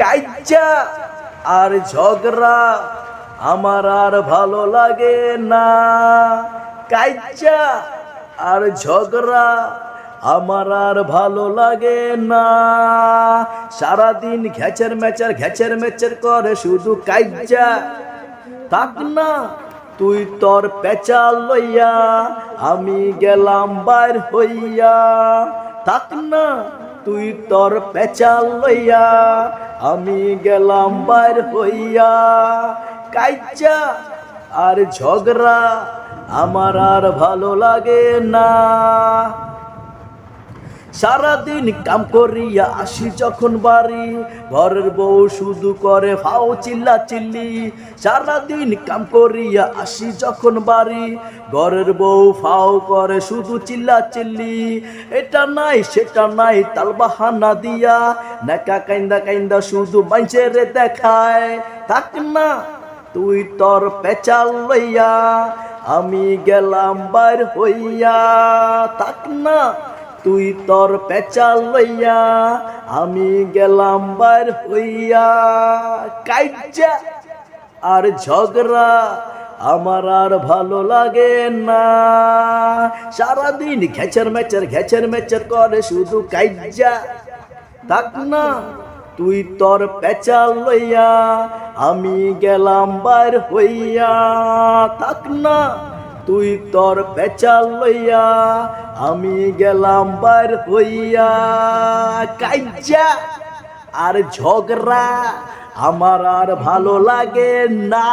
কাইজা আর ঝগড়া আমার আর ভালো লাগে না। কাইজা আর ঝগড়া আমার আর ভালো লাগে না। সারাদিন ঘ্যাচের মেচার ঘ্যাচের মেচার করে শুধু কাইজা থাক না, তুই তোর পেঁচা লইয়া আমি গেলাম বাইর হইয়া। থাক না তুই তোর পেঁচা লইয়া, আমি গেলাম বাইর হইয়া। কাইচা আর ঝগড়া আমার আর ভালো লাগে না। সারাদিন কাম করিয়া আসি যখন বাড়ি। ঘরের বউ শুধু করে ফাও চিল্লা চিল্লি সারাদিন কাম করিয়া আসি যখন বাড়ি। ঘরের বউ ফাও করে শুধু চিল্লা চিল্লি এটা নাই, সেটা নাই, তাল বাহানা দিয়া নেকা কাইন্দা কাইন্দা শুধু বাইচেরে দেখায়। থাক না, তুই তোর পেঁচাল লইয়া, আমি গেলাম বার হইয়া। থাক না তুই তোর পেঁচা লইয়া, আমি গেলাম বার হইয়া। কাইজা আর ঝগড়া আমার আর ভালো লাগে না। সারাদিন ঘেচের মেচের ঘেচের মেচের করে শুধু কাইজা থাক না, তুই তোর পেঁচা লইয়া, আমি গেলাম বার হইয়া। থাক না তুই তোর পেঁচা লইয়া, আমি গেলাম বার হইয়া। কাইজা আর ঝগড়া আমার আর ভালো লাগে না।